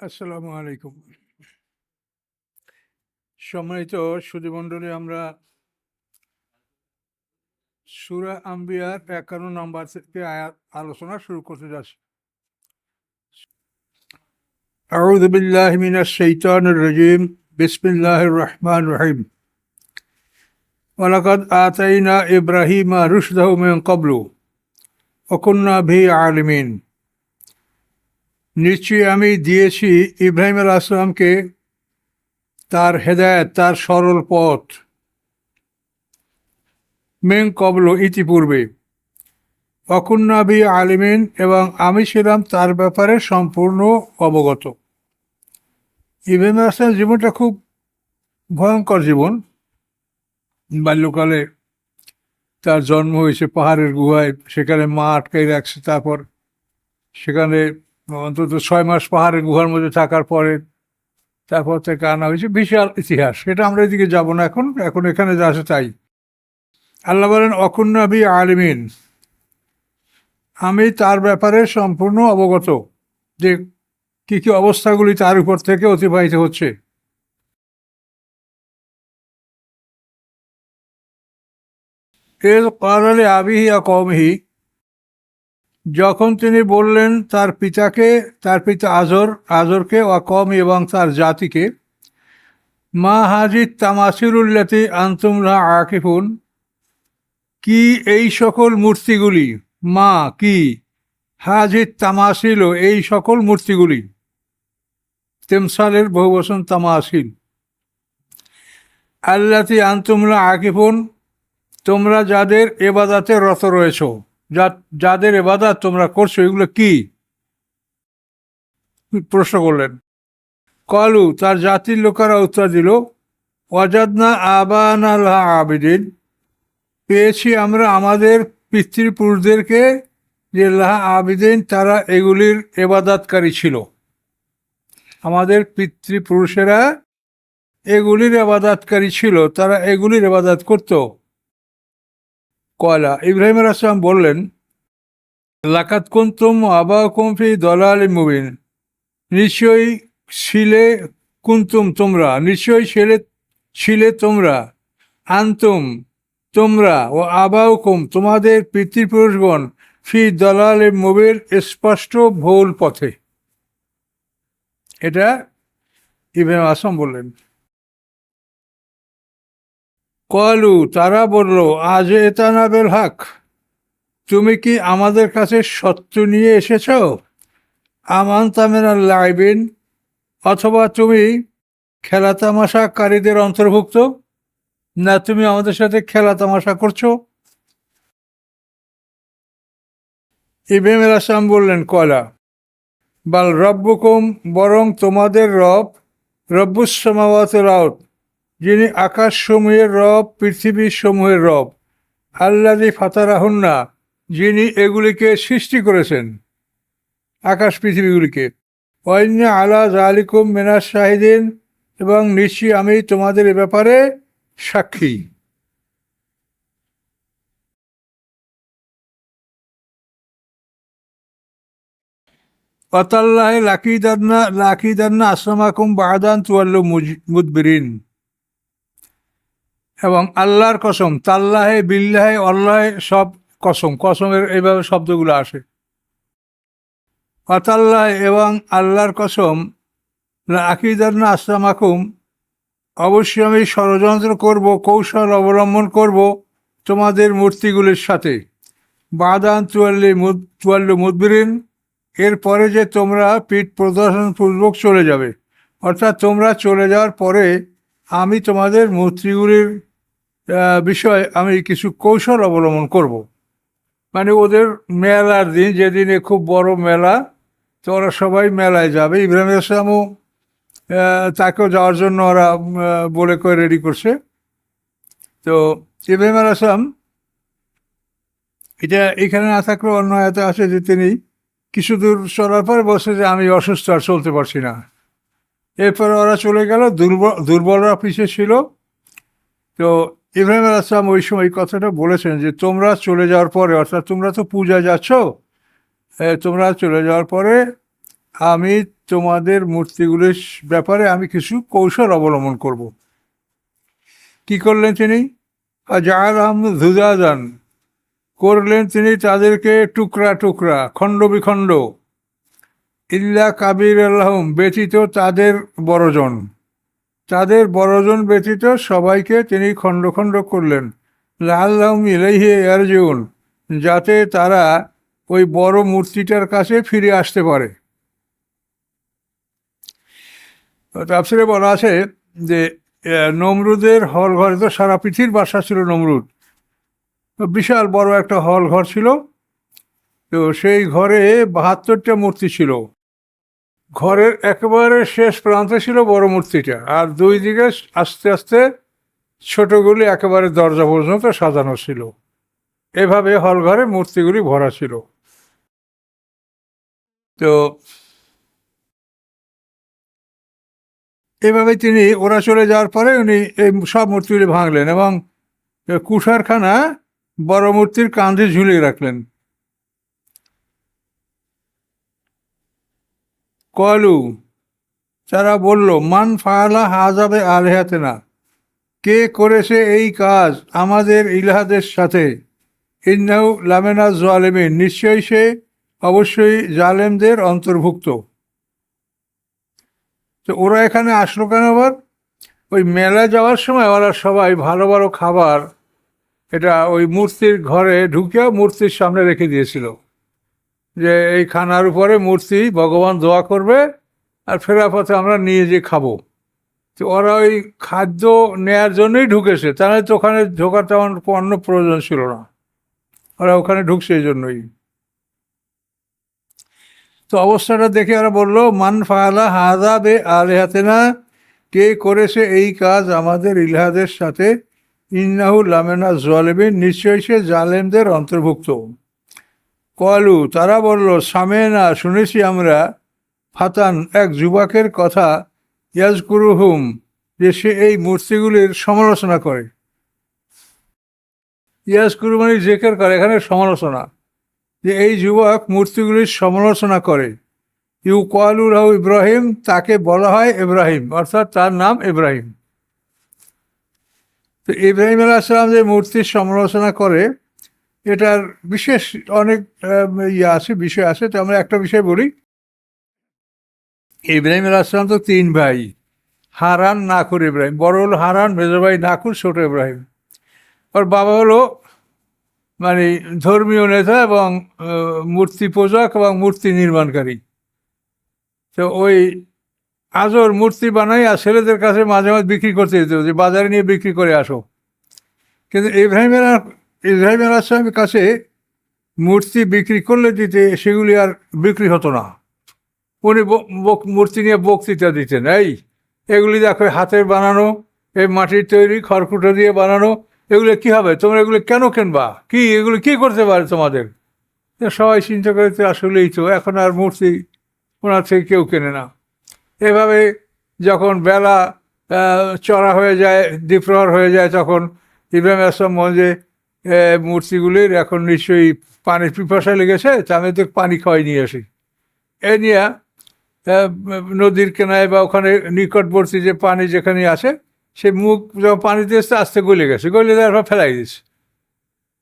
আসসালামু আলাইকুম সম্মানিত সুধীমণ্ডলী আমরা সুরা আম্বিয়ার একান্ন নম্বর থেকে আয়াত আলোচনা শুরু করতে যাচ্ছি أعوذ بالله من الشيطان الرجيم بسم الله الرحمن الرحيم ولقد آتينا إبراهيم رشده من قبل وكنا به عالمين নিশ্চয়ই আমি দিয়েছি ইব্রাহিম আল আসলামকে তার হেদায়ত, তার সরল পথ। মেন কবল ইতিপূর্বে। অকুন্নাবি আলিমিন, এবং আমি ছিলাম তার ব্যাপারে সম্পূর্ণ অবগত। ইব্রাহিম আসলাম জীবনটা খুব ভয়ঙ্কর জীবন। বাল্যকালে তার জন্ম হয়েছে পাহাড়ের গুহায়, সেখানে মা আটকাই রাখছে, তারপর সেখানে অন্তত ছয় মাস পাহাড়ের গুহার মধ্যে থাকার পরে তারপর থেকে আনা হয়েছে বিশাল ইতিহাস। সেটা আমরা এদিকে যাব না এখন এখন এখানে যা আছে তাই। আল্লাহ বলেন অকুন্নবী আলমিন। আমি তার ব্যাপারে সম্পূর্ণ অবগত যে কি কি অবস্থাগুলি তার উপর থেকে অতিবাহিত হচ্ছে। এর কারণে আবিহি আর কমহি যখন তিনি বললেন, তার পিতাকে, তার পিতা আজর, আজরকে কম এবং তার জাতিকে, মা হাজির তামাসিরুল্লাতি আন্তুমরা আকিফুন, কি এই সকল মূর্তিগুলি, মা কি হাজির তামাসিল এই সকল মূর্তিগুলি, তেমসালের বহুবচন তামাসিল, আল্লাতি আন্তুমরা আকিফুন, তোমরা যাদের এবাদাতে রত রয়েছো। যাদের এবাদাত তোমরা করছ, এগুলো কি? প্রশ্ন করলেন। কলু, তার জাতির লোকেরা উত্তর দিল অজাদনা আবান আল্লাহ আবিদিন। পেয়েছি আমরা আমাদের পিতৃপুরুষদেরকে যে লাহ আবিদিন, তারা এগুলির এবাদাতকারী ছিল। আমাদের পিতৃপুরুষেরা এগুলির এবাদাতকারী ছিল, তারা এগুলির এবাদাত করতো। কয়লা। ইব্রাহিম আসলাম বললেন লাকাত কুন্তুম আবা কুমফি দলাল মুবিন। নিশ্চয়ই ছিলে কুন্তুম তোমরা, নিশ্চয়ই ছিলে ছিলে তোমরা, আন্তুম তোমরা ও আবাউকুম, তোমাদের পিতৃপুরুষগণ ফি দলাল মুবির স্পষ্ট ভুল পথে। এটা ইব্রাহিম আসলাম বললেন। কলু, তারা বলল, আজ এতানাবেল হক। তুমি কি আমাদের কাছে সত্য নিয়ে এসেছ? আমান তামের লাইবিন, অথবা তুমি খেলা তামাশাকারীদের অন্তর্ভুক্ত? না, তুমি আমাদের সাথে খেলা তামাশা করছ? ইব্রাহিম আসলাম বললেন কয়লা বাল রব্বুকুম, বরং তোমাদের রব রব্বুসমাওয়াত রাউত যিনি আকাশসমূহের রব পৃথিবীর সমূহের রব আল্লাদি ফাতারাহুন্না, যিনি এগুলিকে সৃষ্টি করেছেন, আকাশ পৃথিবীগুলিকে। অন্য আলা জালিকুম মেনার শাহিদিন, এবং নিশ্চয়ই আমি তোমাদের এ ব্যাপারে সাক্ষী। অতাল্লাহ লাকিদান্না লাকিদান্না আসলামাকুম বাহাদান তুয়াল্লু মুদবিরিন। এবং আল্লাহর কসম, তাল্লাহে, বিল্লাহে, অল্লাহে সব কসম, কসমের এইভাবে শব্দগুলো আসে। অতাল্লাহ এবং আল্লাহর কসম আকিদান্না আসলামাকুম অবশ্যই আমি ষড়যন্ত্র করব, কৌশল অবলম্বন করব তোমাদের মূর্তিগুলির সাথে। বাদান তুয়াল্লি তুয়াল্লু মুদবিরিন, এরপরে যে তোমরা পিঠ প্রদর্শনপূর্বক চলে যাবে। অর্থাৎ তোমরা চলে যাওয়ার পরে আমি তোমাদের মূর্তিগুলির বিষয়ে আমি কিছু কৌশল অবলম্বন করব। মানে ওদের মেলার দিন, যেদিনে খুব বড় মেলা, তো ওরা সবাই মেলায় যাবে। ইব্রাহিম ইসলামও তাকেও যাওয়ার জন্য ওরা বলে করে রেডি করছে। তো ইব্রাহিম আল আসলাম এটা এখানে না থাকলেও অন্য এত আছে যে তিনি কিছু দূর চলার পরে বসে যে আমি অসুস্থ আর চলতে পারছি না। এরপরে ওরা চলে গেল, দুর্বল, দুর্বলরা পিছিয়ে ছিল। তো ইব্রাহিম আল আসলাম ওই সময় কথাটা বলেছেন যে, তোমরা চলে যাওয়ার পরে, অর্থাৎ তোমরা তো পূজা যাচ্ছ তোমরা চলে যাওয়ার পরে আমি তোমাদের মূর্তিগুলির ব্যাপারে আমি কিছু কৌশল অবলম্বন করব। কি করলেন তিনি? জাহাল আহমদ ধুজাদান করলেন তিনি তাদেরকে টুকরা টুকরা, খণ্ড বিখণ্ড। ইল্লা কাবির আল্লাহম, ব্যতীত তাদের বড়জন। তাদের বড়জন ব্যতীত সবাইকে তিনি খণ্ড খণ্ড করলেন। লাল্লাহম ইলাইহে আরজিউন যাতে তারা ওই বড় মূর্তিটার কাছে ফিরে আসতে পারে। তাফসিরে বলা আছে যে নমরুদের হল ঘরে তো সারা পৃথিবীর বাসা ছিল নমরুদ। বিশাল বড় একটা হল ঘর ছিল। তো সেই ঘরে বাহাত্তরটা মূর্তি ছিল। ঘরের একেবারে শেষ প্রান্তে ছিল বড় মূর্তিটা। আর দুই দিকে আস্তে আস্তে ছোটগুলি একেবারে দরজা পর্যন্ত সাজানো ছিল। এভাবে হল ঘরে মূর্তিগুলি ভরা ছিল। তো এভাবে তিনি ওরা চলে যাওয়ার পরে উনি এই সব মূর্তিগুলি ভাঙলেন এবং কুঠারখানা বড় মূর্তির কাঁধে ঝুলিয়ে রাখলেন। কলু তারা বলল, মান ফালা হাজাবে আলহাতে না কে করেছে এই কাজ আমাদের ইলাহাদের সাথে? ইন্নাউ লামেনা জোয়ালেমিন নিশ্চয়ই সে অবশ্যই জালেমদের অন্তর্ভুক্ত। তো ওরা এখানে আসলো কেন আবার? ওই মেলা যাওয়ার সময় ওরা সবাই ভালো ভালো খাবার, এটা ওই মূর্তির ঘরে ঢুকে মূর্তির সামনে রেখে দিয়েছিল। যে এই খানার উপরে মূর্তি ভগবান দোয়া করবে আর ফেরা পথে আমরা নিয়ে যেয়ে খাব। তো ওরা ওই খাদ্য নেয়ার জন্যই ঢুকেছে। তাহলে তো ওখানে ঢোকার তেমন অন্য প্রয়োজন ছিল না। ওরা ওখানে ঢুকছে এই জন্যই। তো অবস্থাটা দেখে ওরা বলল, মান ফালা হাদা বে আলেহাতে না কে করেছে এই কাজ আমাদের ইলহাদের সাথে? ইন্নাহু লামেনা জলেবিন নিশ্চয়ই সে জালেমদের অন্তর্ভুক্ত। কলু, তারা বলল সামেনা শুনেছি আমরা, ফাতান, এক যুবকের কথা, ইয়াজকুরুহুম, যে সে এই মূর্তিগুলির সমালোচনা করে। ইয়াজকুরু মানে জেকের করে, এখানে সমালোচনা। যে এই যুবক মূর্তিগুলির সমালোচনা করে। ইউ কয়ালুর রাহু ইব্রাহিম, তাকে বলা হয় ইব্রাহিম, অর্থাৎ তার নাম ইব্রাহিম। তো ইব্রাহিম আলাহিসাম যে মূর্তির সমালোচনা করে এটার বিশেষ অনেক ইয়ে আছে, বিষয় আছে। তো আমরা একটা বিষয় বলি। ইব্রাহিম আলাহিসাম তো তিন ভাই। হারান নাকুর ইব্রাহিম। বড় হলো হারান মেজো ভাই নাকুর ছোট ইব্রাহিম। ওর বাবা হলো মানে ধর্মীয় নেতা এবং মূর্তি পূজক এবং মূর্তি নির্মাণকারী। তো ওই আজর মূর্তি বানাই আর ছেলেদের কাছে মাঝে মাঝে বিক্রি করতে যেত যে বাজারে নিয়ে বিক্রি করে আসো। কিন্তু ইব্রাহিমের ইব্রাহিম আলাহামের কাছে মূর্তি বিক্রি করলে দিতে, সেগুলি আর বিক্রি হতো না। উনি মূর্তি নিয়ে বক্তৃতা দিতেন, এই, এগুলি দেখো হাতের বানানো, এই মাটির তৈরি, খড়কুটো দিয়ে বানানো, এগুলো কি হবে? তোমরা এগুলো কেন কিনবা? কি, এগুলো কি করতে পারে তোমাদের? সবাই চিন্তা করে আসলেই তো, এখন আর মূর্তি ওনার থেকে কেউ কেনে না। এভাবে যখন বেলা চড়া হয়ে যায়, দ্বীপ্রহর হয়ে যায়, তখন ইব্রাহিম আসলাম মঞ্জে মূর্তিগুলির এখন নিশ্চয়ই পানির পিপাসা লেগেছে আমি তো পানি খাওয়াই নিয়ে আসি। এ নিয়ে নদীর কেনায় বা ওখানে নিকটবর্তী যে পানি যেখানে আছে, সে মুখ যখন পানিতে এসে আস্তে গলে গেছে, গলে দেওয়ার পর ফেলাই দিচ্ছে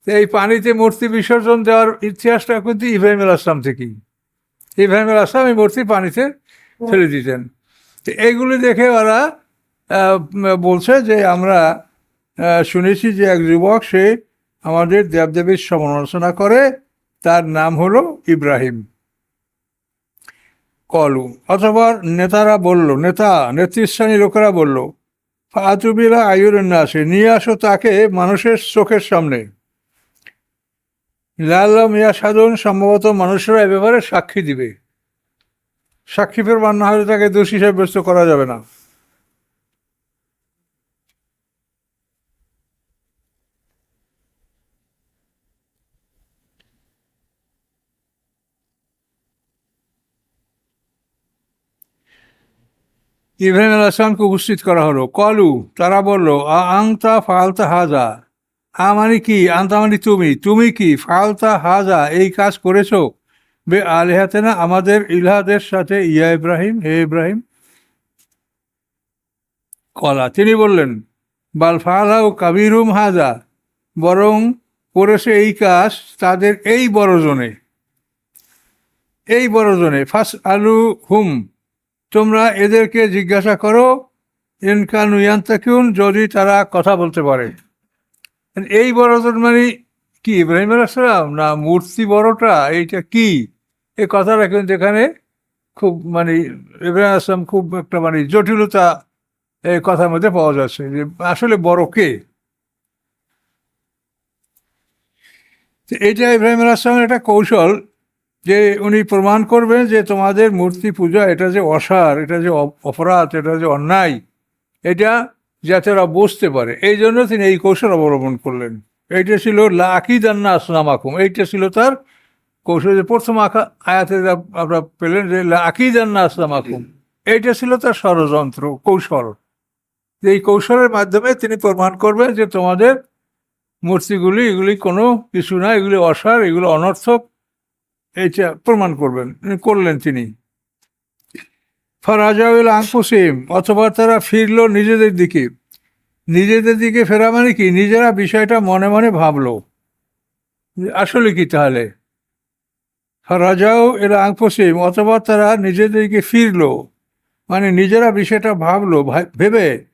তো এই পানিতে মূর্তি বিসর্জন দেওয়ার ইতিহাসটা কিন্তু ইব্রাহিম আল আসলাম থেকেই। ইব্রাহিম আল আসলাম এই মূর্তি পানিতে ফেলে দিতেন। তো এইগুলি দেখে ওরা বলছে যে আমরা শুনেছি যে এক যুবক সে আমাদের দেবদেবীর সমালোচনা করে, তার নাম হলো ইব্রাহিম। কলু। অথবা নেতারা বলল, নেতা নেতৃস্থানীয় লোকেরা বলল আতুবিলা আয়ুর আসে নিয়ে আসো তাকে মানুষের চোখের সামনে। লাল্লা মিয়া সাধন সম্ভবত মানুষেরা এ ব্যাপারে সাক্ষী দিবে। সাক্ষী প্রমাণ না হলে তাকে দোষী সাব্যস্ত করা যাবে না। ইব্রাহিম আল আসলামকে উপস্থিত করা হলো। কলু, তারা বলল আংতা ফালতা হাজা। আ মানে কি? আন্তা মানে তুমি। তুমি কি ফালতা হাজা? এই কাজ করেছ? বে আলিহাতে না আমাদের ইলাহাদের সাথে, ইয়া ইব্রাহিম, হে ইব্রাহিম। কলা, তিনি বললেন, বাল ফালাউ কাবিরুম হাজা। বরং করেছে এই কাজ তাদের এই বড়জনে। এই বড়জনে, ফাস আলু হুম। তোমরা এদেরকে জিজ্ঞাসা করো ইনকান ইয়ান্তাকিউন যদি তারা কথা বলতে পারে। এই বড়জন মানে কি, ইব্রাহিম আলাইসালাম না মূর্তি বড়টা, এইটা কি? এই কথাটা কিন্তু এখানে খুব মানে ইব্রাহিম আসলাম খুব একটা মানে জটিলতা এই কথার মধ্যে পাওয়া যাচ্ছে যে আসলে বড় কে? এটা ইব্রাহিম আসলামের একটা কৌশল। যে উনি প্রমাণ করবেন যে তোমাদের মূর্তি পূজা, এটা যে অসার, এটা যে অপ- অপরাধ, এটা যে অন্যায়, এটা যাতে ওরা বুঝতে পারে। এই জন্য তিনি এই কৌশল অবলম্বন করলেন। এইটা ছিল লাকিদান্না আসলাম আকুম এইটা ছিল তার কৌশল। যে প্রথম আঁকা আয়াতে আমরা পেলেন যে লাকিদান্না আসলাম আকুম এইটা ছিল তার ষড়যন্ত্র, কৌশল। যে এই কৌশলের মাধ্যমে তিনি প্রমাণ করবেন যে তোমাদের মূর্তিগুলি, এগুলি কোনো কিছু না, এগুলি অসার, এগুলো অনর্থক এইটা প্রমাণ করবেন। করলেন তিনি। ফরাজাউল আংকুসিম অথবা তারা ফিরল নিজেদের দিকে। নিজেদের দিকে ফেরা মানে কি? নিজেরা বিষয়টা মনে মনে ভাবলো। আসলে কি তাহলে? ফরাজাও এরা আংকুসিম অথবা তারা নিজেদেরকে ফিরলো। মানে নিজেরা বিষয়টা ভাবলো ভেবে।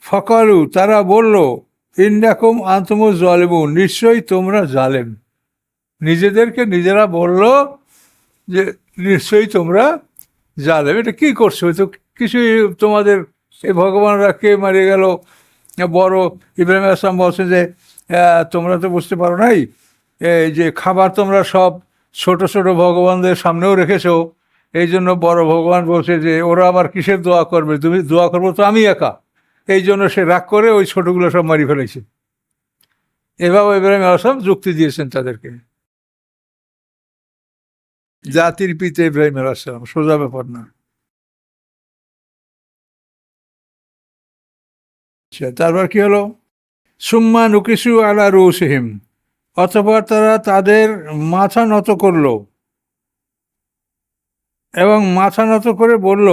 ফকালু, তারা বলল ইন্দাকুম আন্তম জলেমু নিশ্চয়ই তোমরা জালেম। নিজেদেরকে নিজেরা বলল যে, নিশ্চয়ই তোমরা জালেম এটা কী করছ? তো কিছুই তোমাদের এই ভগবানরা কে মারিয়ে গেল? বড় ইব্রাহিম আসলাম বলছে যে তোমরা তো বুঝতে পারো নাই, এই যে খাবার তোমরা সব ছোট ছোট ভগবানদের সামনেও রেখেছো। এই জন্য বড় ভগবান বলছে যে, ওরা আবার কিসের দোয়া করবে? তুমি দোয়া করব তো আমি একা। এই জন্য সে রাগ করে ওই ছোটগুলো সব মারি ফেলেছে। এভাবে ইব্রাহিম আসলাম যুক্তি দিয়েছেন তাদেরকে। জাতির পিতা ইব্রাহিম আসলাম সোজা ব্যাপার না। আচ্ছা তারপর কি হলো? সুম্মা নুকিসু আলা রুসিহিম, অথবা তারা তাদের মাথা নত করল এবং মাথা নত করে বলল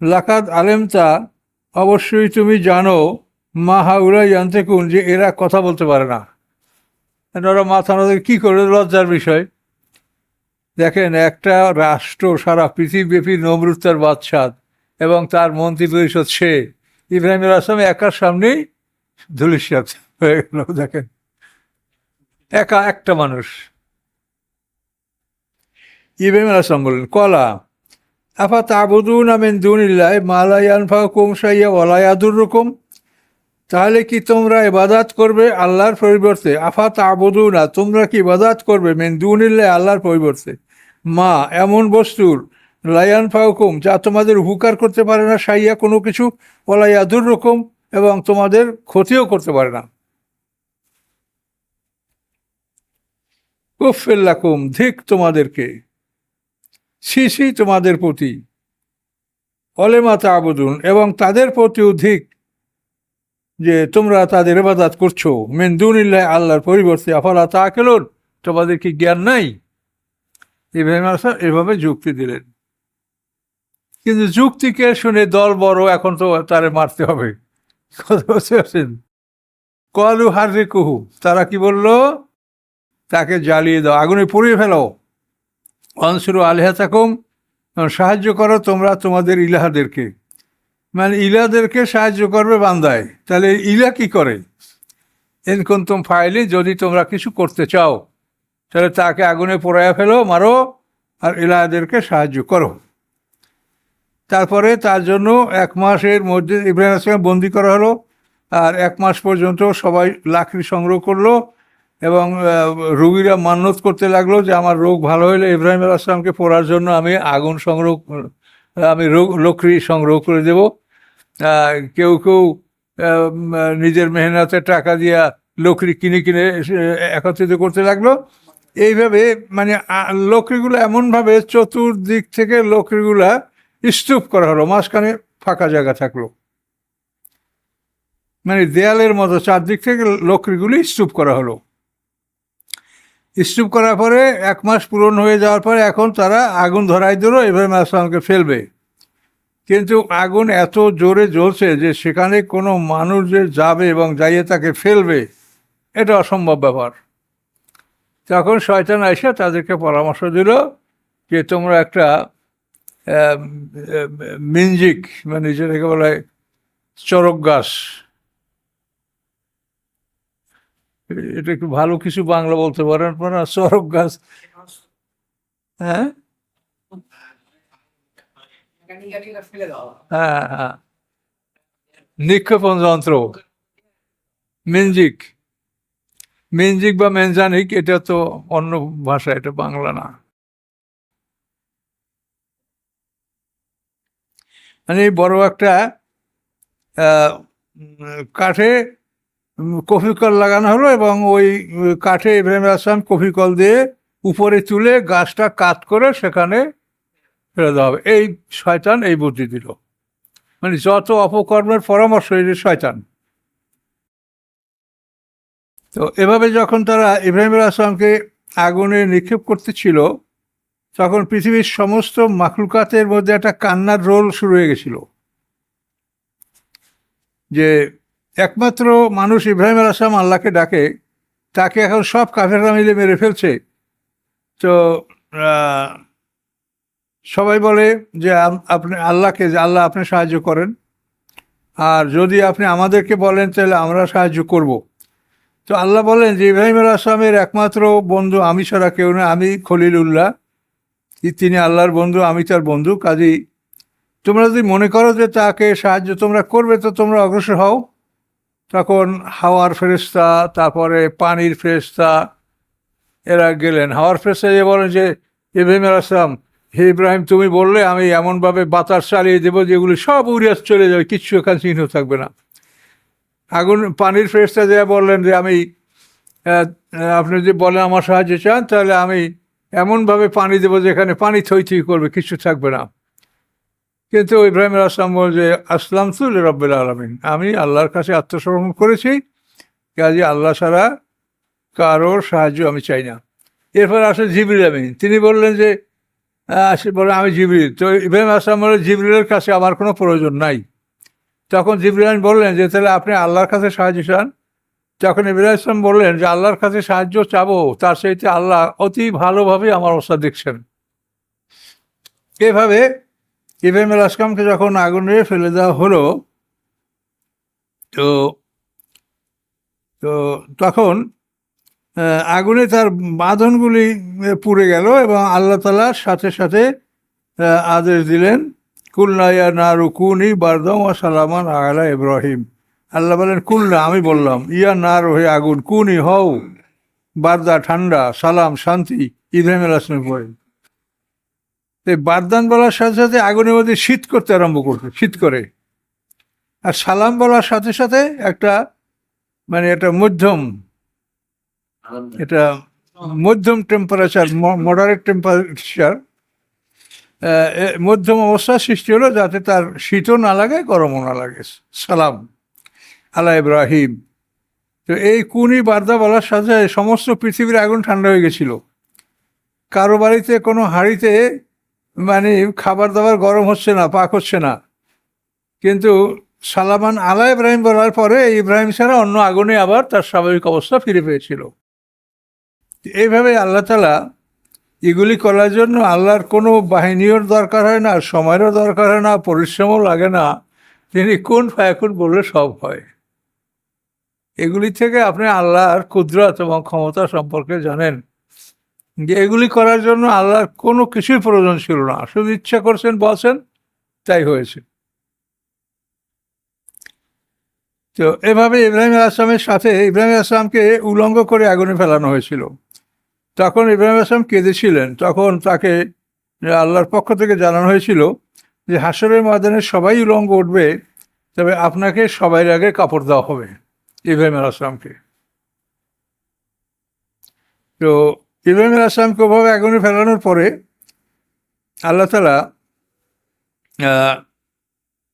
লাকাত আলেমতা, অবশ্যই তুমি জানো, মা হাউলা জানতে কোন যে এরা কথা বলতে পারে না। ওরা মাথা নত কী করে লজ্জার বিষয়। দেখেন, একটা রাষ্ট্র সারা পৃথিবীব্যাপী নমরুত্তার বাদশাহ এবং তার মন্ত্রী পরিষদ সে। ইব্রাহিম আসলাম একার সামনেই ধুলিশ্বাত হয়ে গেল, দেখেন। একা একটা মানুষ। ইব্রাহিম আসলাম বললেন, কলা, আফা তাবুদুন আমিন দুনিল্লাহ? মালায়ান ফা কুম সাইয়া ওলায়াদুর রকম তাহলে কি তোমরা ইবাদাত করবে আল্লাহর পরিবর্তে? আফা তাবুদুনা, তোমরা কি ইবাদাত করবে? মেন দুনিল্লাহ, আল্লাহর পরিবর্তে। মা, এমন বস্তুর, লায়ান ফাউকুম, যা তোমাদের উপকার করতে পারে না, সাইয়া কোনো কিছু ওলায়াদুর রকম এবং তোমাদের ক্ষতিও করতে পারে না। উফেল্লাকুম ধিক তোমাদেরকে। শিশি তোমাদের প্রতি। অলেমাতা আবদুন এবং তাদের প্রতিও ধিক। যে তোমরা তাদের এবাদাত করছ। মেন্দুনিল্লাহ আল্লাহর পরিবর্তে আফালা তা কেলন তোমাদের কি জ্ঞান নাই? ইব্রাহিম আসলাম এভাবে যুক্তি দিলেন। কিন্তু যুক্তিকে শুনে দল বড়, এখন তো তারে মারতে হবে। কথা কলু হারে কুহু তারা কি বলল? তাকে জ্বালিয়ে দাও, আগুনে পুড়িয়ে ফেলো। অনসুরু আলহা থাকুম সাহায্য করো তোমরা তোমাদের ইলাহাদেরকে। মানে ইলাদেরকে সাহায্য করবে বান্দায়। তাহলে ইলা কি করে? এনকন্তম ফাইলে, যদি তোমরা কিছু করতে চাও, তাহলে তাকে আগুনে পোড়াইয়া ফেলো, মারো, আর ইলাদেরকে সাহায্য করো। তারপরে তার জন্য এক মাসের মধ্যে ইব্রাহিম আসলাম বন্দি করা হলো, আর এক মাস পর্যন্ত সবাই লাকড়ি সংগ্রহ করল, এবং রুগীরা মান্যত করতে লাগল যে আমার রোগ ভালো হলে ইব্রাহিম আসলামকে পড়ার জন্য আমি আগুন সংগ্রহ, আমি রোগ, লকড়ি সংগ্রহ করে দেব। কেউ কেউ নিজের মেহনতের টাকা দিয়া লকড়ি কিনে কিনে একত্রিত করতে লাগল। এইভাবে মানে লকড়িগুলো এমনভাবে চতুর্দিক থেকে লকড়িগুলা স্তূপ করা হলো, মাঝখানে ফাঁকা জায়গা থাকল। মানে দেয়ালের মতো চারদিক থেকে লকড়িগুলি স্তূপ করা হলো। স্তূপ করার পরে, এক মাস পূরণ হয়ে যাওয়ার পরে, এখন তারা আগুন ধরাই দিল ইব্রাহিম আসলামকে ফেলবে। কিন্তু আগুন এত জোরে জ্বলছে যে সেখানে কোনো মানুষ যে যাবে এবং যাইয়ে তাকে ফেলবে এটা অসম্ভব ব্যাপার। তখন শয়তান এসে তাদেরকে পরামর্শ দিল যে তোমরা একটা আহ, মিনজিক মানে যেটাকে বলা হয় চরক গাছ। এটা একটু ভালো কিছু বাংলা বলতে পারেন আপনারা চরক গাছ। হ্যাঁ? হ্যাঁ হ্যাঁ নিক্ষেপণ যন্ত্র মিনজিক মিনজিক বা মেনজানিক এটা তো অন্য ভাষা এটা বাংলা না মানে বড় একটা কাঠে উম, কফি কল লাগানো হলো এবং ওই কাঠে ইব্রাহিম আসলাম কফি কল দিয়ে উপরে তুলে গাছটা কাত করে সেখানে ফেলে দেওয়া হবে। এই শয়তান এই বুদ্ধি দিল। মানে যত অপকর্মের পরামর্শ, এই যে শয়তান। তো এভাবে যখন তারা ইব্রাহিম আসলামকে আগুনে নিক্ষেপ করতেছিল তখন পৃথিবীর সমস্ত মাখলুকাতের মধ্যে একটা কান্নার রোল শুরু হয়ে গেছিল। যে একমাত্র মানুষ ইব্রাহিম আসলাম আল্লাহকে ডাকে, তাকে এখন সব কাফেররা মিলে মেরে ফেলছে। তো সবাই বলে যে আপনি আল্লাহকে, যে আল্লাহ আপনি সাহায্য করেন। আর যদি আপনি আমাদেরকে বলেন, তাহলে আমরা সাহায্য করব। তো আল্লাহ বলেন যে ইব্রাহিম আল আসলামের একমাত্র বন্ধু আমি ছাড়া কেউ না, আমি খলিলুল্লাহ। তি- তিনি আল্লাহর বন্ধু, আমি তার বন্ধু। কাজেই তোমরা যদি মনে করো যে তাকে সাহায্য তোমরা করবে, তো তোমরা অগ্রসর হও। তখন হাওয়ার ফেরেস্তা তারপরে পানির ফেরেস্তা এরা গেলেন। হাওয়ার ফেরেস্তা যে বলেন যে, ইব্রাহিম আল আসলাম হে ইব্রাহিম, তুমি বললে আমি এমনভাবে বাতাস চালিয়ে দেবো যেগুলি সব উড়িয়ে চলে যাবে, কিচ্ছু এখানে চিহ্ন থাকবে না। আগুন, পানির ফেরেস্তা যে বললেন যে আমি আপনি যদি বলেন আমার সাহায্য চান, তাহলে আমি এমনভাবে পানি দেবো যেখানে পানি থই থই করবে কিছু থাকবে না। কিন্তু ইব্রাহিম আসলাম বল যে আসলাম তুল রব্বুল আলমিন। আমি আল্লাহর কাছে আত্মসমর্পণ করেছি, কাজে আল্লাহ ছাড়া কারোর সাহায্য আমি চাই না। এরপর আসে জিবরিল আমিন। তিনি বললেন যে আহ, আসে বলে আমি জিবরিল। তো ইব্রাহিম আসলাম বলে জিবরিলের কাছে আমার কোনো প্রয়োজন নাই। তখন জিবরিল বললেন যে তাহলে আপনি আল্লাহর কাছে সাহায্য চান? তখন ইব্রাহিম ইসলাম বললেন যে আল্লাহর কাছে সাহায্য চাবো তার সাথে আল্লাহ অতি ভালোভাবে আমার অবস্থা দেখছেন। এভাবে ইব্রাহিম আল আসলামকে যখন আগুনে ফেলে দেওয়া হলো তো তো তখন আগুনে তার বাঁধনগুলি পুড়ে গেল এবং আল্লাহ তালার সাথে সাথে আদেশ দিলেন কুলনাইয়া না রুকুনি বারদম ও সালামান আলা ইব্রাহিম। আল্লাহ বলেন কুলনা আমি বললাম, ইয়া না রহে আগুন, কুনি হও, বারদা ঠান্ডা, সালাম, শান্তি, ইব্রাহিম আল আসলামের পরে এই বারদান বলার সাথে সাথে আগুনের মধ্যে শীত করতে আরম্ভ করবে শীত করে। আর সালাম বলার সাথে সাথে একটা মানে একটা মধ্যম এটা মধ্যম টেম্পারেচার মডারেট টেম্পারেচার মধ্যম অবস্থা সৃষ্টি হলো যাতে তার শীতও না লাগে, গরমও না লাগে। সালাম আলা ইব্রাহিম। তো এই কুনি বার্তা বলার সাথে সমস্ত পৃথিবীর আগুন ঠান্ডা হয়ে গেছিল। কারও বাড়িতে, কোনো হাঁড়িতে মানে খাবার দাবার গরম হচ্ছে না, পাক হচ্ছে না। কিন্তু সালামান আলা ইব্রাহিম বলার পরে ইব্রাহিম ছাড়া অন্য আগুনে আবার তার স্বাভাবিক অবস্থা ফিরে পেয়েছিল। এইভাবে আল্লাহ তালা এগুলি করার জন্য আল্লাহর কোনো বাহিনীর দরকার হয় না সময়েরও দরকার হয় না, পরিশ্রমও লাগে না। তিনি কোন ফায়াকুন বললে সব হয়। এগুলি থেকে আপনি আল্লাহর কুদরত এবং ক্ষমতা সম্পর্কে জানেন। যে এগুলি করার জন্য আল্লাহর কোনো কিছুই প্রয়োজন ছিল না। শুধু ইচ্ছা করছেন, বলছেন, তাই হয়েছে। তো এভাবে ইব্রাহিম আসলামের সাথে ইব্রাহিম আসলামকে উলঙ্গ করে আগুনে ফেলানো হয়েছিল। তখন ইব্রাহিম আসলাম কেঁদেছিলেন তখন তাকে আল্লাহর পক্ষ থেকে জানানো হয়েছিল যে, হাসরের ময়দানে সবাই উলঙ্গ উঠবে, তবে আপনাকে সবাই আগে কাপড় দেওয়া হবে ইব্রাহিম আসলামকে তো ইব্রাহিম আসলামকে ওভাবে আগুনে ফেলানোর পরে আল্লাহ তালা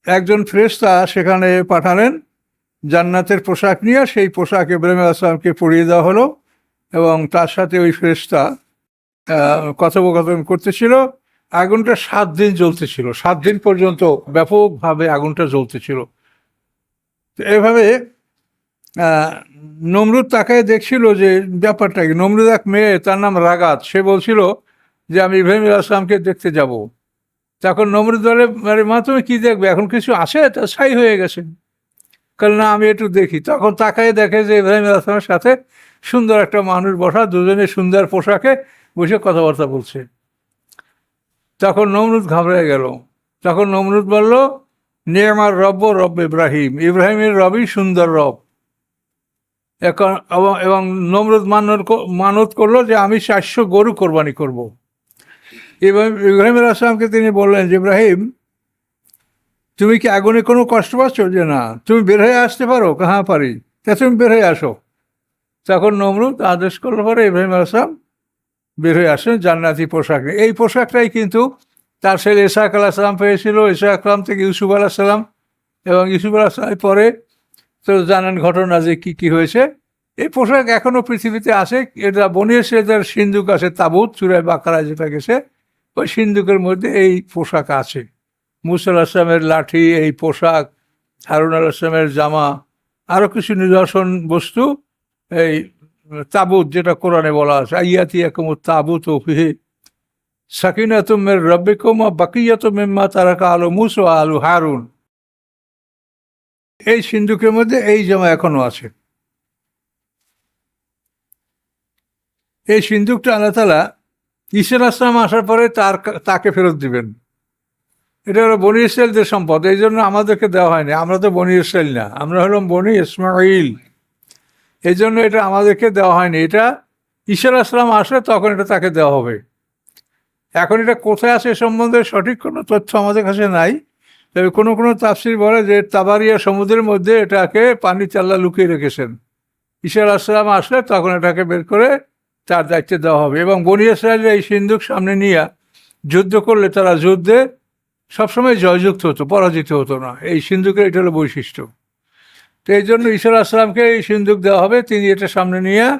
একজন ফ্রেস্তা সেখানে পাঠালেন, জান্নাতের পোশাক নিয়ে, সেই পোশাক ইব্রাহিম আসলামকে পরিয়ে দেওয়া হলো। এবং তার সাথে ওই ফেরেশতা আহ, কথোপকথন করতেছিল। আগুনটা সাত দিন জ্বলতেছিল। সাত দিন পর্যন্ত ব্যাপকভাবে আগুনটা জ্বলতেছিল। তো এভাবে নমরুদ তাকায় দেখছিল যে ব্যাপারটা কি? নমরুদ এক মেয়ে তার নাম রাগাত। সে বলছিল যে আমি ইব্রাহিম আসলামকে দেখতে যাব। তখন নমরুদ বলে আরে মা তুমি কি দেখবে? এখন কিছু আসে? তা ছাই হয়ে গেছে। কারণ আমি একটু দেখি। তখন তাকায় দেখে যে ইব্রাহিম আসলামের সাথে সুন্দর একটা মানুষ বসা, দুজনে সুন্দর পোশাকে বসে কথাবার্তা বলছে। তখন নমরুদ ঘাবড়ে গেল। তখন নমরুদ বলল নিয়মার রব্য রব ইব্রাহিম। ইব্রাহিমের রবই সুন্দর রব। এখন এবং- এবং নমরুদ মানত মানত করল যে আমি চারশো গরু কোরবানি করব। ইব্রাহিম ইব্রাহিম আসলামকে তিনি বললেন যে, ইব্রাহিম তুমি কি আগুনে কোনো কষ্ট পাচ্ছ? যে না। তুমি বের হয়ে আসতে পারো হ্যাঁ পারি? তা তুমি বের হয়ে আসো। তখন নমরুদ আদেশ করলে পরে ইব্রাহিম আসলাম বের হয়ে আসেন জান্নাতি পোশাক। এই পোশাকটাই কিন্তু তার ছেলে ইসাক আলাহ সালাম পেয়েছিল। ইসাক আলাম থেকে ইউসুফ আলাহ সালাম এবং ইউসুফ আল্লাহ সালামের পরে তো জানেন ঘটনা যে কি কি হয়েছে। এই পোশাক এখনও পৃথিবীতে আছে। এটা বনিয়ে সেদের সিন্ধুক আছে, তাবুত চূড়ায় বাঁকারা যেটা গেছে, ওই সিন্ধুকের মধ্যে এই পোশাক আছে। মুসা আসলামের লাঠি, এই পোশাক, হারুন আল আসলামের জামা আরও কিছু নিদর্শন বস্তু, এই তাবুত যেটা কোরআনে বলা আছে আইয়াতি একম তাবুত ফিহে সাকিনাতুমের রব্বিকুমা বাকিয়াত মেম্মা তারাকা আলো মুসো আলু হারুন। এই সিন্ধুকের মধ্যে এই জামা এখনও আছে। এই সিন্ধুকটা আল্লাহ তালা ঈশ্বর আসলাম আসার পরে তার তাকে ফেরত দিবেন। এটা হলো বনি ইসরায়েলদের সম্পদ, এই জন্য আমাদেরকে দেওয়া হয়নি। আমরা তো বনি ইসরায়েল না, আমরা হলাম বনি ইসমাইল এই জন্য এটা আমাদেরকে দেওয়া হয়নি। এটা ঈশ্বর আসলাম আসলে তখন এটা তাকে দেওয়া হবে। এখন এটা কোথায় আছে সম্বন্ধে সঠিক কোনো তথ্য আমাদের কাছে নাই। তবে কোনো কোনো তাফসির বলে যে তাবারিয়া সমুদ্রের মধ্যে এটাকে পানি চাল্লা লুকিয়ে রেখেছেন। ঈশ্বর আসলাম আসলে তখন এটাকে বের করে তার দায়িত্বে দেওয়া হবে। এবং বনি ইসরায়েল এই সিন্ধুক সামনে নিয়ে যুদ্ধ করলে তারা যুদ্ধে সবসময় জয়যুক্ত হতো, পরাজিত হতো না। এই সিন্ধুকের এটা হলো বৈশিষ্ট্য। তো এই জন্য ঈশ্বর আসলামকে এই সিন্ধুক দেওয়া হবে। তিনি এটা সামনে নিয়ে,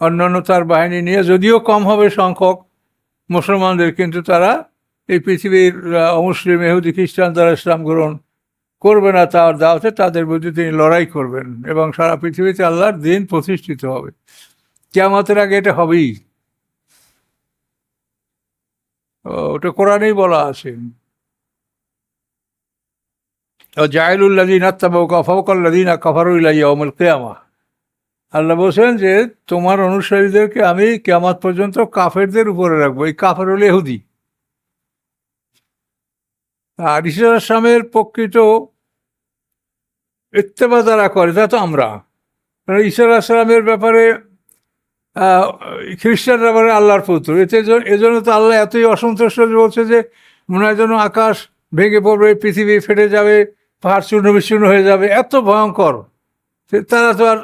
অন্যান্য তার বাহিনী নিয়ে, যদিও কম হবে সংখ্যক মুসলমানদের, কিন্তু তারা এই পৃথিবীর অমুসলিম এহুদি খ্রিস্টান যারা ইসলাম গ্রহণ করবে না তার দাওয়াতে, তাদের বিরুদ্ধে তিনি লড়াই করবেন এবং সারা পৃথিবীতে আল্লাহর দিন প্রতিষ্ঠিত হবে। কেয়ামতের আগে এটা হবেই। ওটা কোরআনেই বলা আছে। জাহিলুল্লাদিন আত্মাবকা ফৌকাল্লাদিন কাফারুল্লাহ ইয়ামুল কেয়ামা আল্লাহ বলছেন যে তোমার অনুসারীদেরকে আমি কেয়ামাত পর্যন্ত কাফেরদের উপরে রাখব। এই কাফের হলে এহুদি আর ঈশ্বর আসলামের প্রকৃত ইত্তেবা যারা করে তা তো আমরা। ঈশ্বর আসলামের ব্যাপারে খ্রিস্টানরা বলে আল্লাহর পুত্র। এতে এজন্য তো আল্লাহ এতই অসন্তুষ্ট বলছে যে মনে হয় যেন আকাশ ভেঙে পড়বে, পৃথিবী ফেটে যাবে পাহাড় চূর্ণ বিচূর্ণ হয়ে যাবে, এত ভয়ঙ্কর। তারা তো আর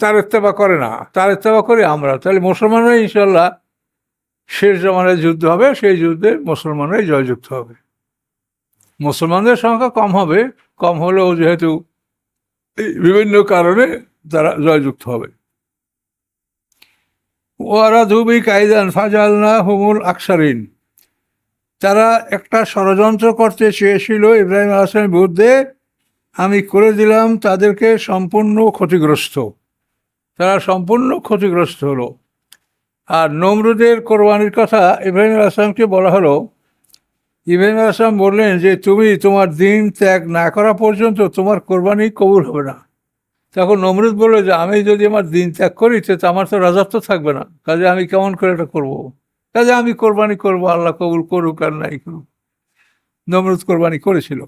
তার ইত্তেবা করে না। তার ইত্তেবা করি আমরা। তাহলে মুসলমানরা ইনশাল্লাহ শেষ জমানায় যুদ্ধ হবে, সেই যুদ্ধে মুসলমানরাই জয়যুক্ত হবে। মুসলমানদের সংখ্যা কম হবে, কম হলেও যেহেতু বিভিন্ন কারণে তারা জয়যুক্ত হবে। ওয়ারা ধুবি কায়দান ফাজালনা হুমুল আকসারিন। তারা একটা ষড়যন্ত্র করতে চেয়েছিল ইব্রাহিম আসলামের বিরুদ্ধে। আমি করে দিলাম, তাদেরকে সম্পূর্ণ ক্ষতিগ্রস্ত। তারা সম্পূর্ণ ক্ষতিগ্রস্ত হলো। আর নমরুদের কোরবানির কথা ইব্রাহিম আসলামকে বলা হলো, ইব্রাহিম আসলাম বললেন যে, তুমি তোমার দিন ত্যাগ না করা পর্যন্ত তোমার কোরবানি কবুল হবে না। তখন নমরুদ বলল যে, আমি যদি আমার দিন ত্যাগ করি, তো আমার তো রাজত্ব থাকবে না। কাজে আমি কেমন করে এটা করব? কাজে আমি কোরবানি করব, আল্লাহ কবুল করুক আর নাই করুক। নমরুদ কোরবানি করেছিল।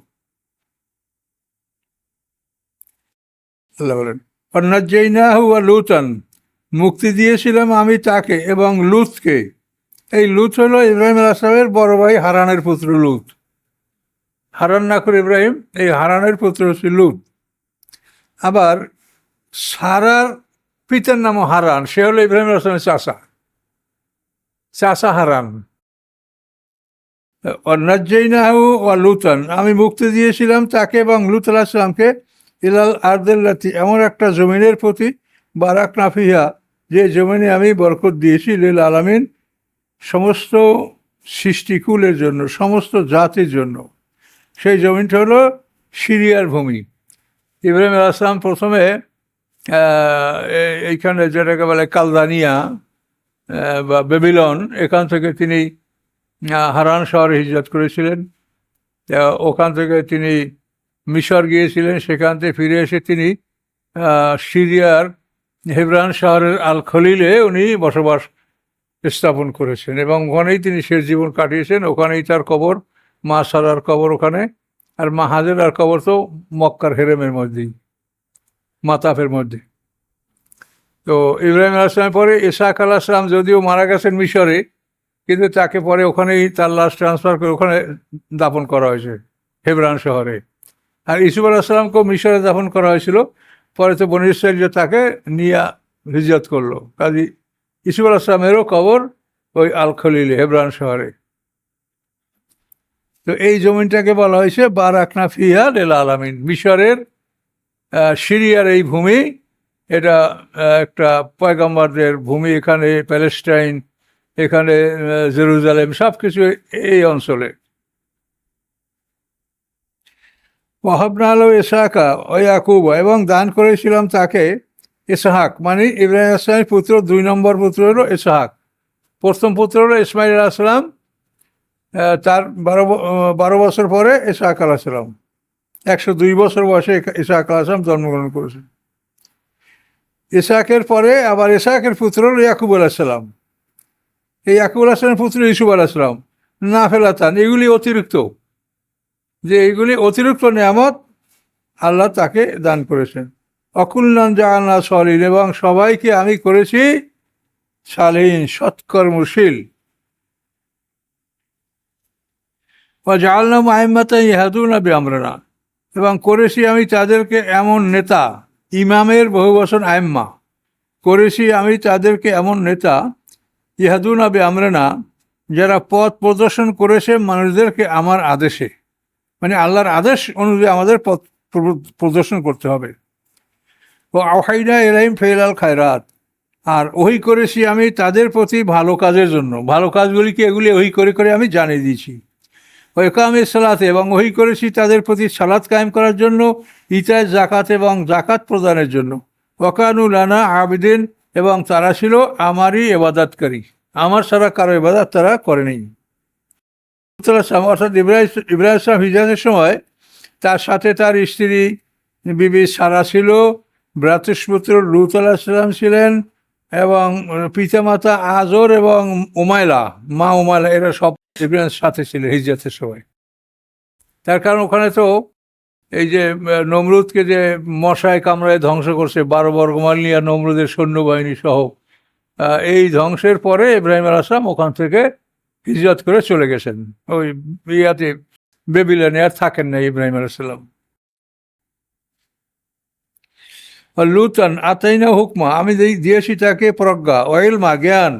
আল্লাহ বলেন অন্যাজ্জাইনাহু ওয়া লুতান, মুক্তি দিয়েছিলাম আমি তাকে এবং লুতকে। এই লুত হলো ইব্রাহিম আসলামের বড় ভাই হারানের পুত্র লুত। হারান না করে ইব্রাহিম, এই হারানের পুত্র হচ্ছে লুত। আবার সারার পিতার নামও হারান, সে হলো ইব্রাহিম আসলামের চাষা চাষা হারান। অন্যাজ্জাইনাহু ও লুতান, আমি মুক্তি দিয়েছিলাম তাকে এবং লুত আলাহিসামকে ইলাল আর্দেল্লাতি এমন একটা জমিনের প্রতি, বারাক নাফিহা, যে জমিনে আমি বরকত দিয়েছি লীল আলামিন, সমস্ত সৃষ্টিকুলের জন্য, সমস্ত জাতির জন্য। সেই জমিনটা হলো সিরিয়ার ভূমি। ইব্রাহিম আসলাম প্রথমে এইখানে যেটাকে বলে কালদানিয়া বা বেবিলন, এখান থেকে তিনি হারান শহরে হিজরত করেছিলেন। ওখান থেকে তিনি মিশর গিয়েছিলেন, সেখান থেকে ফিরে এসে তিনি সিরিয়ার হেবরান শহরের আল খলিলে উনি বসবাস স্থাপন করেছেন এবং ওখানেই তিনি শেষ জীবন কাটিয়েছেন। ওখানেই তার কবর, মা সারার কবর ওখানে, আর মা হাজেরার কবর তো মক্কার হেরেমের মধ্যেই, মাতাফের মধ্যে। তো ইব্রাহিম আলাইসলামের পরে ইসাক আলাহিসাম যদিও মারা গেছেন মিশরে, কিন্তু তাকে পরে ওখানেই তার লাশ ট্রান্সফার করে ওখানে দাপন করা হয়েছে, হেবরান শহরে। আর ইসুফ আলাহিসামকেও মিশরে দাফন করা হয়েছিল। পরে তো বনি ইসরায়েল যে তাকে নিয়ে হিজরত করল। কাজী ইসুফ আলাহিসামেরও কবর ওই আল খলিলে হেবরান শহরে। তো এই জমিনটাকে বলা হয়েছে বারাকনা ফিয়া লেল আলামিন। মিশরের সিরিয়ার এই ভূমি, এটা একটা পয়গম্বরদের ভূমি এখানে, প্যালেস্টাইন, এখানে জেরুজালেম সব কিছু এই অঞ্চলে। ওয়াহাবনা আলো ইসাহাকা, ও ইয়াকুব এবং দান করেছিলাম তাকে ইসাহাক মানে ইব্রাহিম আসলামের পুত্র, দুই নম্বর পুত্র হলো ইসাহাক। প্রথম পুত্র হলো ইসমাইল আসলাম তার বারো বারো বছর পরে ইসাহাক আলাহিসাম একশো দুই বছর বয়সে ইসাহাক আলাহিসাম জন্মগ্রহণ করেছেন ইসাহাকের পরে আবার ইসাহাকের পুত্র হল ইয়াকুব আলাহিসাল্লাম এই ইয়াকুব আলাহিসামের পুত্র ইসুফ আলাহিসাম না ফেলাতান এগুলি অতিরিক্ত। যে এইগুলি অতিরিক্ত নিয়ামত আল্লাহ তাকে দান করেছেন। অকুল্যাণ জাহান্না সলিন এবং সবাইকে আমি করেছি শালীন সৎকর্মশীল। বা জাহান্নাম আহমাতা ইহাদুনা বিআমরানা। এবং করেছি আমি তাদেরকে এমন নেতা, ইমামের বহু বছর আইম্মা। করেছি আমি তাদেরকে এমন নেতা ইহাদুনা বিআমরানা, যারা পথ প্রদর্শন করেছে মানুষদেরকে আমার আদেশে। মানে আল্লাহর আদেশ অনুযায়ী আমাদের পথ প্র- প্রদর্শন করতে হবে। ও আহাইনা এলাইম ফেলাল খায়রাত। আর ওই করেছি আমি তাদের প্রতি ভালো কাজের জন্য। ভালো কাজগুলিকে এগুলি ওই করে করে আমি জানিয়ে দিয়েছি। ওই কামে সালাতে এবং ওই করেছি তাদের প্রতি সালাত কায়েম করার জন্য, ইতায় জাকাত এবং জাকাত প্রদানের জন্য। ওকানু লানা আবিদিন এবং তারা ছিল আমারই এবাদাতকারী। আমার ছাড়া কারও এবাদাত তারা করেনি। সালাম অর্থাৎ ইব্রাহিম ইব্রাহিম ইসলাম হিজাজের সময় তার সাথে তার স্ত্রী বিবি সারা ছিল, ভ্রাতুষ্পুত্র লুত আলাহিসাম ছিলেন এবং পিতামাতা আজর এবং উমায়লা মা উমায়লা এরা সব ইব্রাহিমের সাথে ছিল হিজরতের সময়। তার কারণ ওখানে তো এই যে নমরুদকে যে মশায় কামড়ায় ধ্বংস করছে, বারো বর্গমাল নিয়ে নমরুদের সৈন্যবাহিনী সহ এই ধ্বংসের পরে ইব্রাহিম আল আসলাম ওখান থেকে হিজরত করে চলে গেছেন। ওই ইয়াতে বেবিলনে আর থাকেন না ইব্রাহিম আলাইসাল্লাম লুতন আতাইনা হুকমা, আমি দিয়েছি তাকে প্রজ্ঞা ওয়েলমা জ্ঞান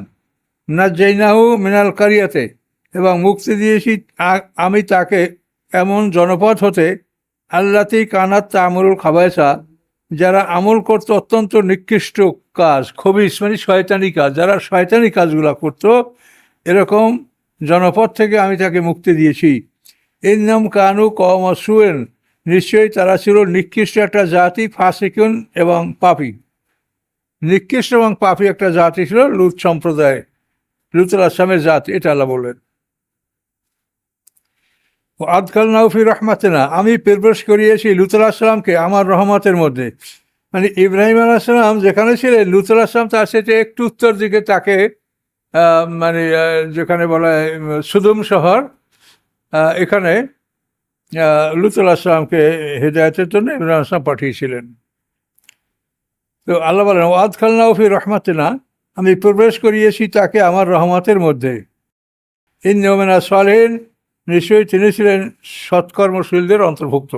না জৈনাহু মিনাল কারিয়াতে, এবং মুক্তি দিয়েছি আমি তাকে এমন জনপদ হতে আল্লাতেই কানাত তামরুল খাবায়সা, যারা আমল করতো অত্যন্ত নিকৃষ্ট কাজ খবিস মানে শয়তানি কাজ, যারা শয়তানি কাজগুলো করতো, এরকম জনপদ থেকে আমি তাকে মুক্তি দিয়েছি। নাম কানু কম সুয়েন নিশ্চয়ই তারা ছিল নিকৃষ্ট একটা জাতি, ফাসিকুন এবং পাপি। নিকৃষ্ট এবং পাপি একটা জাতি ছিল লুত সম্প্রদায় লুতুল আসলামের জাতি, এটা আল্লাহ বললেন। আদকাল নাউফি রহমাতেনা, আমি প্রবেশ করিয়েছি লুতুল আসলামকে আমার রহমতের মধ্যে। মানে ইব্রাহিম আলাহিসাম যেখানে ছিলেন লুতুল আসলাম তার সাথে একটু উত্তর দিকে তাকে মানে যেখানে বলা হয় সুদুম শহর এখানে লুতুল আসলামকে হেদায়তের জন্য ইব্রাহিম আসলাম পাঠিয়েছিলেন। তো আল্লাহ বলেন, ওয়াদ খালনাউফি রহমাতেনা আমি প্রবেশ করিয়েছি তাকে আমার রহমতের মধ্যে। ইন সালেন নিশ্চয়ই তিনি ছিলেন সৎকর্মশীলদের অন্তর্ভুক্ত।